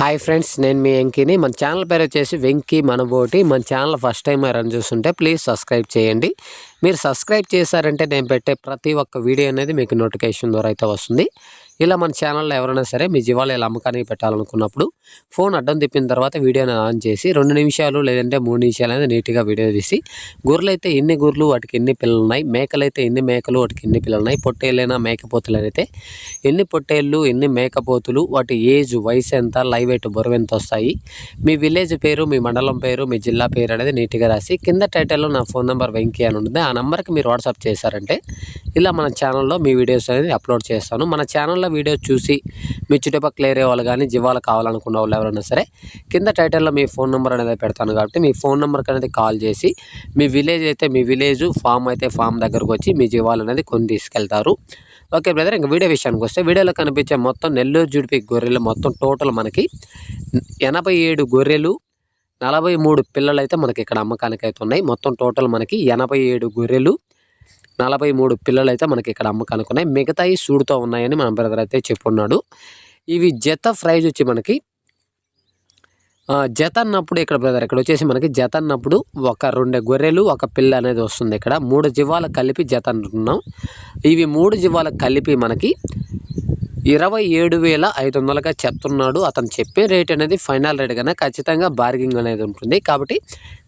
Hi friends నేను మీ వెంకీని. మన channel పేరు వచ్చేసి వెంకీ మనబోటి. మన ఛానల్ ఫస్ట్ టైం రన్ చూస్తుంటే ప్లీజ్ సబ్స్క్రైబ్ చేయండి. మీరు సబ్స్క్రైబ్ చేశారంటే నేను పెట్టే ప్రతి ఒక్క వీడియో అనేది మీకు నోటిఫికేషన్ ద్వారా అయితే వస్తుంది. ఇలా మన ఛానల్లో ఎవరైనా సరే మీ జీవాలు ఇలా అమ్మకానికి పెట్టాలనుకున్నప్పుడు ఫోన్ అడ్డం తిప్పిన తర్వాత వీడియోని ఆన్ చేసి రెండు నిమిషాలు లేదంటే మూడు నిమిషాలు అనేది నీట్గా వీడియో తీసి గొర్రెలు అయితే ఎన్ని గొర్రెలు వాటికి ఎన్ని పిల్లలు ఉన్నాయి మేకలు అయితే ఎన్ని మేకలు వాటికి ఎన్ని పిల్లలు ఉన్నాయి పొట్టేళ్ళైనా మేకపోతులు అయితే ఎన్ని పొట్టేళ్ళు ఎన్ని మేకపోతులు వాటి ఏజ్ వయసు ఎంత లైవ్ వెయిట్ బరువు ఎంత వస్తాయి మీ విలేజ్ పేరు మీ మండలం పేరు మీ జిల్లా పేరు అనేది నీట్గా రాసి కింద టైటిల్లో నా ఫోన్ నెంబర్ వెంకీ అని ఉంటుంది. ఆ నెంబర్కి మీరు వాట్సాప్ చేశారంటే ఇలా మన ఛానల్లో మీ వీడియోస్ అనేది అప్లోడ్ చేస్తాను. మన ఛానల్లో వీడియోస్ చూసి మీ చుట్టుపక్కల ఏరియా వాళ్ళు కానీ జీవాలు కావాలనుకున్న వాళ్ళు ఎవరైనా సరే కింద టైటిల్లో మీ ఫోన్ నెంబర్ అనేది పెడతాను కాబట్టి మీ ఫోన్ నెంబర్కి అనేది కాల్ చేసి మీ విలేజ్ అయితే మీ విలేజ్ ఫామ్ అయితే ఫామ్ దగ్గరకు వచ్చి మీ జీవాలు అనేది కొని తీసుకెళ్తారు. ఓకే బ్రదర్ ఇంకా వీడియో విషయానికి వస్తే వీడియోలో కనిపించే మొత్తం నెల్లూరు జుడిపి గొర్రెలు మొత్తం టోటల్ మనకి ఎనభై ఏడు గొర్రెలు నలభై మూడు పిల్లలు అయితే మనకి ఇక్కడ అమ్మకానికి అయితే ఉన్నాయి. మొత్తం టోటల్ మనకి ఎనభై ఏడు గొర్రెలు నలభై మూడు పిల్లలు అయితే మనకి ఇక్కడ అమ్మకానికి ఉన్నాయి మిగతాయి సూడుతో ఉన్నాయని మన బ్రదర్ అయితే చెప్పున్నాడు. ఇవి జత ప్రైజ్ వచ్చి మనకి జత అన్నప్పుడు ఇక్కడ బ్రదర్ ఇక్కడ వచ్చేసి మనకి జత అన్నప్పుడు ఒక రెండు గొర్రెలు ఒక పిల్ల అనేది వస్తుంది ఇక్కడ. మూడు జీవాలు కలిపి జత అంటున్నాం. ఇవి మూడు జీవాలు కలిపి మనకి ఇరవై ఏడు వేల ఐదు వందలుగా చెప్తున్నాడు. అతను చెప్పే రేట్ అనేది ఫైనల్ రేట్ కన్నా ఖచ్చితంగా బార్గింగ్ అనేది ఉంటుంది. కాబట్టి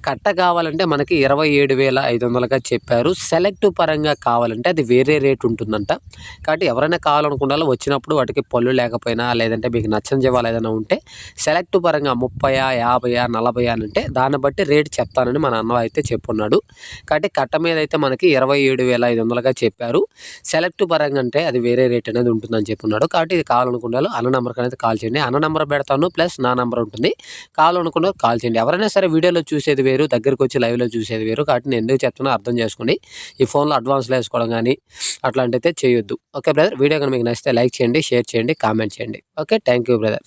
కట్ట కావాలంటే మనకి ఇరవై ఏడు వేల ఐదు వందలుగా చెప్పారు. సెలెక్ట్ పరంగా కావాలంటే అది వేరే రేట్ ఉంటుందంట. కాబట్టి ఎవరైనా కావాలనుకున్నా వచ్చినప్పుడు వాటికి పళ్ళు లేకపోయినా లేదంటే మీకు నచ్చని జీవాలు ఏదైనా ఉంటే సెలెక్ట్ పరంగా ముప్పయా యాభయా నలభై అని అంటే దాన్ని బట్టి రేట్ చెప్తానని మన అన్న అయితే చెప్పున్నాడు. కాబట్టి కట్ట మీద అయితే మనకి ఇరవై ఏడు వేల ఐదు వందలుగా చెప్పారు. సెలెక్ట్ పరంగా అంటే అది వేరే రేట్ అనేది ఉంటుందని చెప్పున్నాడు. కాబట్టి ఇది కావాలనుకున్నారు అన్న నెంబర్కి అనేది కాల్ చేయండి. అన్న నెంబర్ పెడతాను. ప్లస్ నా నెంబర్ ఉంటుంది. కావాలనుకున్నారు కాల్ చేయండి. ఎవరైనా సరే వీడియోలో చూసేది వేరు దగ్గరికి వచ్చి లైవ్లో చూసేది వేరు. కాబట్టి నేను ఎందుకు చెప్తున్నా అర్థం చేసుకోండి ఈ ఫోన్లో అడ్వాన్స్లో వేసుకోవడం కానీ అట్లాంటితే చేయొద్దు. Okay brother? వీడియో కానీ మీకు నచ్చితే లైక్ చేయండి షేర్ చేయండి కామెంట్ చేయండి. ఓకే? Thank you brother.